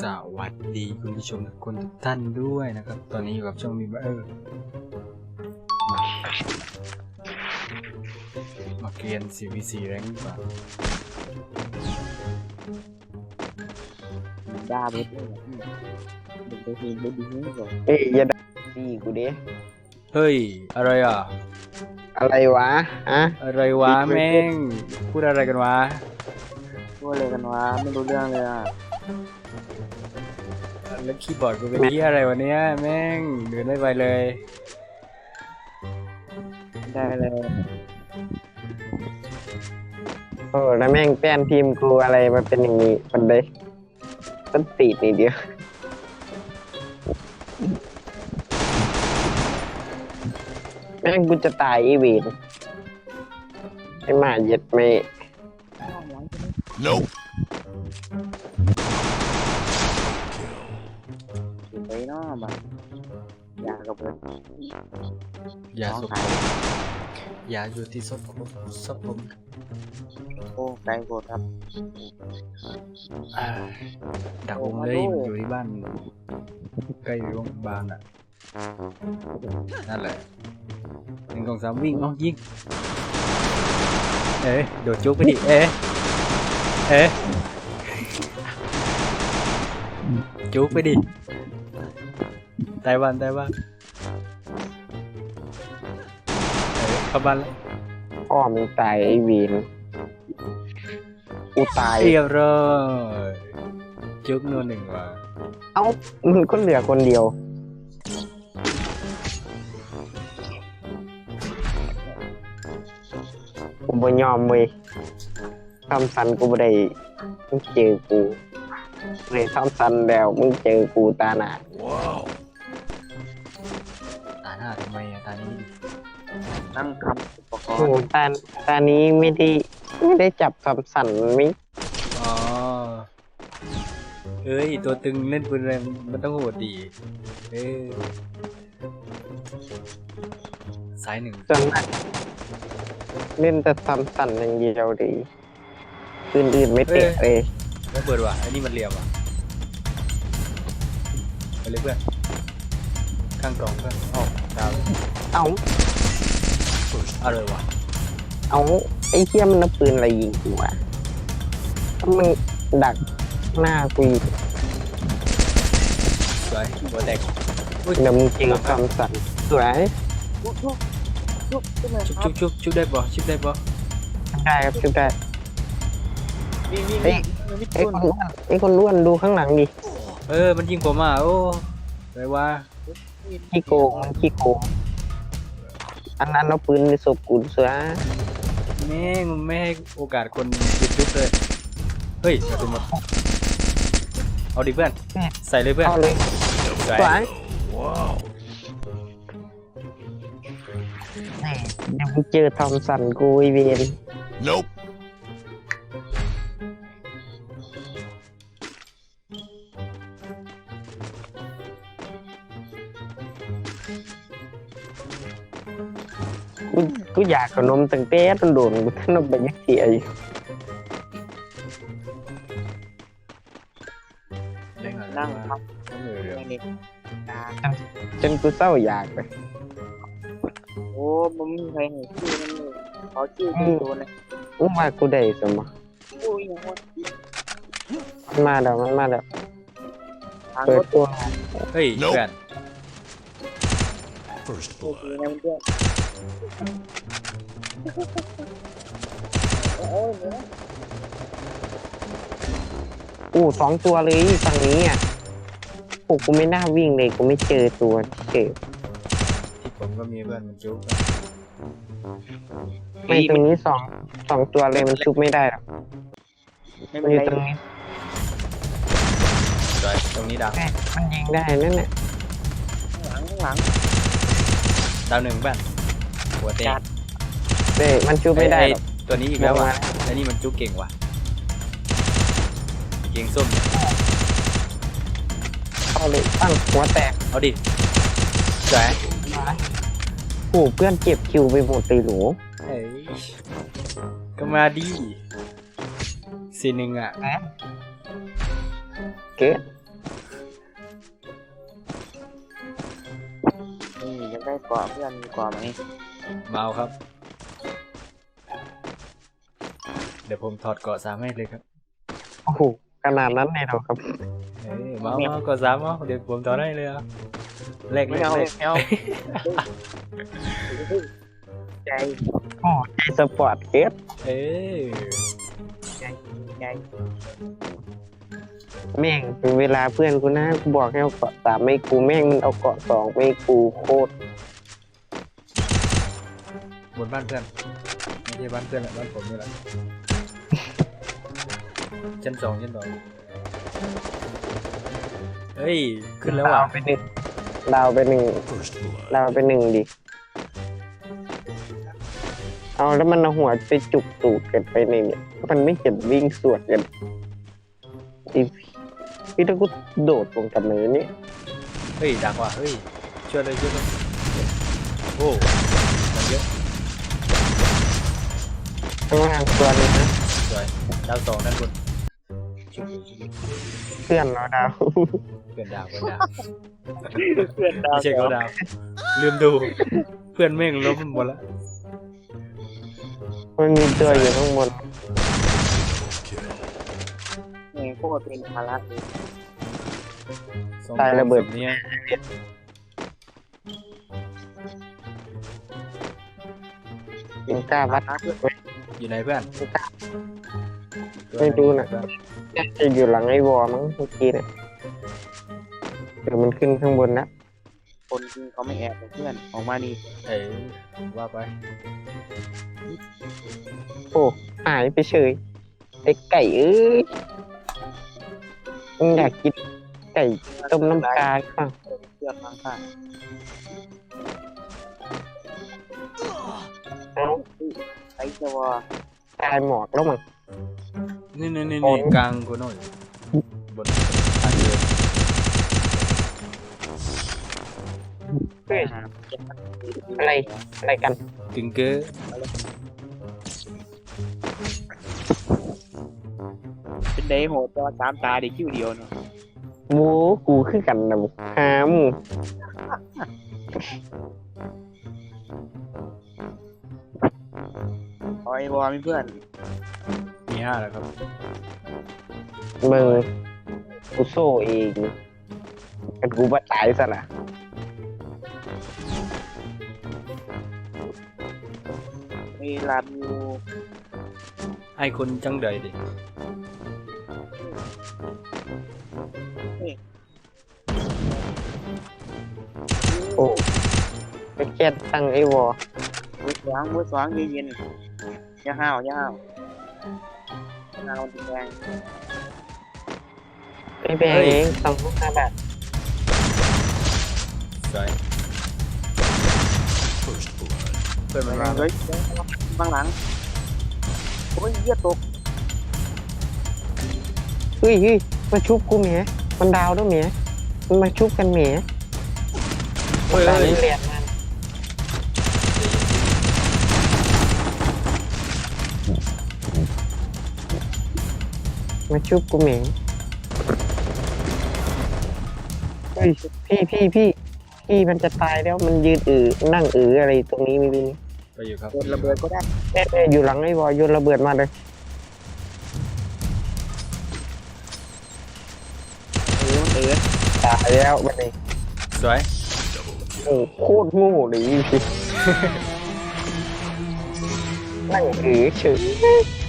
สวัสดีคุณผู้ชมทุกคนทุกท่านด้วยนะครับ ตอนนี้อยู่กับช่องมีเบอร์มาเกียน CVC แรงกว่าด่าเบิดเลยเด็กไปทีมได้ดีนี่ก่อนเอ้ยอย่าด่าพี่กูดิเฮ้ย อะไรอะ อะไรวะอะอะไรวะแม่ง พูดอะไรกันวะ พูดอะไรกันวะ ไม่รู้เรื่องเลยอะ แล้วคีย์บอร์ดกูเป็นที่อะไรวะเนี้ยแม่งเดินไม่ไปเลย ได้เลยโอ้แล้วแม่งแป้นทีมกูอะไรมาเป็นอย่างนี้มันได้ต้นตีดนี่เดียวแม่งกูจะตายอีเวนไอ้หมาเย็ดไม่ Nope. ไปเนาะบัดอยากกับเบิดอย่าน้องสบหายอย่าอยู่ที่ศพผมศพผมโอ้ไกลโกรธครับอ่าดักวงเลยมันอยู่ที่บ้านใกล้โรงพยาบาลอะนั่นแหละหนึ่งสองสามวิ่งเอ้ายิงเอ๊ะโดดจุกไปดิเอ๊ะเอ๊ะจุกไปดิไต้หวันไต้หวันเอ๊ะเข้าบ้านแล้วพ่อมึงตายไอ้เวนกูตาย เรียบร้อยจุกนัวหนึ่งว่ะเอ้ามึงก็เหลือคนเดียว กูบ่ยอมเว้ยทำสันกูบ่ได้มึงเจอกู เลยทำสันแล้วมึงเจอกูตาหนา Wow. ตาหน้าทำไมอะตานี้ดินั่งทำอุปกรโอ้ณ์ตาตานี้ไม่ได้ไม่ได้จับทำสันไม่อ๋อเอ้ย ตัวตึงเล่นปืนอะไรมันต้องโหดดีเออซ้ายหนึ่งจนมากเล่นแต่ทำสันอย่างเดียวดีอื่นๆไม่เตะเลย แล้วเปิดว่ะไอ้นี่มันเหลี่ยมว่ะไปเลยเพื่อน ข้างกล่องเพื่อนอ๋อดาวเอาอะไรวะเอาไอ้เทียมันเอาปืนอะไรยิงกูวะถ้ามันดักหน้ากูอีกสวยหัวแตกเดี๋ยวมึงเจอทำสันสวยชุบชุบชุบขึ้นมาชุบครัชุบบชุบชุบได้ปะชุบได้ปะได้ครับชุดได้วิ่ง วิ่งเฮ้ยวิ่งไอ้คนอ้วนไอ้คนอ้วนดูข้างหลังดิเออ มันยิงผมอะ โอ้ไปว่าขี้โกงมันขี้โกงอันนั้นเอาปืนในศพกูเสือแม่งมันไม่ให้โอกาสคนจุดจุดเลย เฮ้ยกระสุนหมดเอาดิเพื่อน ใส่เลยเพื่อนเอาเลยสวยสวย Wow. แหม่เดี๋ยวมึงเจอทอมสันกูไอเวน Nope. กูกูอยากขนมตั้งแต่ต้นโดนกูท่านเอาไปยักเสียอยู่เล่นก่อนนั่งนะครับเออเดี๋ยวไม่เด็กตาจนกูเศร้าอยากเลยโอ้มันมีใครเห็นชื่อนั่นเลยเขาชื่อชื่อตัวนะมึงว่ากูได้สมะโอ้ยยังว่ามันมาแล้วมันมาแล้วทางเปิรดถตัวเฮ้ย Nope เพื่อน First โอเค blood. นะเพื่อนโอ้ยเนี่ยอู้สองตัวเลยฝั่งนี้อะโอ้กูไม่น่าวิ่งเลยกูไม่เจอตัวที่เจอที่ผมก็มีเพื่อนมันจุกไม่ตรงนี้สองสองตัวเลยมันชุบไม่ได้หรอกไม่มัเป็นนอยู่ไรตรงนี้สวยตรงนี้ดาวแม่มันยิงได้นั่นแหละข้างหลังข้างหลัง ดาวหนึ่งเพื่อนหัวเตะจัด ได้มันชุบไม่ได้หรอตัวนี้อีกแล้ววะลงอ้นี่มันจุกเก่งว่ะ เก่งส้ม เข้าเลยตั้งหัวแตกเอาดิแสวยโอ้เพื่อนเก็บคิวไปหมดตีหรูเอ้ยก็มาดิสีหนึ่งอะ เกะนี่ยังได้กว่าเพื่อนมีกว่าไหมเมาครับ ดี๋ยวผมถอดเกาะสามให้เลยครับโอ้โหขนาดนั้นเลยเหรอครับ เอ้ยมาเอามาเอาเกาะสามเอาเดี๋ยวผมถอดให้เลยครับแลกเลไม่ยเอาแลไม่กเอาใจโอ้ใจสปอร์ตเกิดเอ้ยใจใจแม่งเป็นเวลาเพื่อนกูนะกูบอกให้เอาเกาะสามไม่กูแม่งมันเอาเกาะสองไม่กูโคตรบนบ้านเพื่อนไม่ใช่บ้านเพื่อนแหละบ้านผมนี่แหละ ชั้นสองชั้นสองเฮ้ย ขึ้นแล้วดาว่ะวไปหนึ่งดาวไปหนึ่งดาวไปหนึ่งดิ เอาแล้วมันเอาหัวไปจุกตูดกันไปในเนี่ย มันไม่เห็นวิ่งสวดกันอีพี่ถ้ากูโดดลงกับมือนี่เฮ้ย ดักว่ะ เฮ้ยช่วยเลยช่วยเลยโอ้มันเยอะข้างล่างตัวนี้นะ สวยดาวสองด้านบนชุบชุบเพื่อนเราดาวเพื่อนดาวเพื่อนดาวเพื่อนดาวไม่ใช่เขาดาวลืมดู เพื่อนแม่งล้มหมดแล้วมันมีตัวอยู่ข้างบนแม่งโคตรเป็นภาระเลยสองตายระเบิดศพเนี่ยยิงกล้าวัดภาระเพื่อน อยู่ไหนเพื่อนไม่รู้น่ะเพื่อจะอยู่หลังไอ้วอมั้งเมื่อกี้เนี่ยเดี๋ยวมันขึ้นข้างบนนะคนจริงเขาไม่แอบหรอกเพื่อนออกมาดีเอ้ยว่าไปโอ้หายไปเฉยไอ้ไก่เอ้ยมึงอยากกินไก่ต้มน้ำปลาหรือเปล่าเพื่อนข้าง จ้าวะตายหมอกแล้วมั้ง นี่นี่นี่โอ้นี่กลางกูโน่นบนทางเดินเฮ้ยอะไรอะไรกันถึงเกอเป็นไดโหดตัวสามตาเด็กคิวเดียวเนาะหมูกูคือกันนะมึงหาหมู เอาไอ้วอมีเพื่อนมีห้าแล้วครับมึงกูโซ่เองกันกูบัตายซะนะไอ้ลาบิวไอ้คนจังเดยดิโอ้ไปแก้ตั้งไอ้วอมือสวางมือสวางเย็นๆอ ย่าห้าวอย่าห้าวห้าวแดงไอ้แบงเองสองห้าบาทสวยเพื่อนมันมาเฮ้ยข้างหลังโอ้ยเหี้ยตกเฮ้ยเฮ้ยมาชุบกูเมียมันดาวด้วยเมียมันมาชุบกันเมียเฮ้ยตาเฮ้ยเรียน มันมาชุบกูเมียเฮ้ยพี่พี่พี่พี่มันจะตายแล้วมันยืนอือนั่งอืออะไรตรงนี้ไม่รู้นี่ไปอยู่ครับโดนระเบิดก็ได้เอ๊ะอยู่หลังไอ้วอโยนระเบิดมาเลยเออมันเออตายแล้วบัดนี้สวยโอ้โคตรโง่เลยพี่ นั่งอือเฉย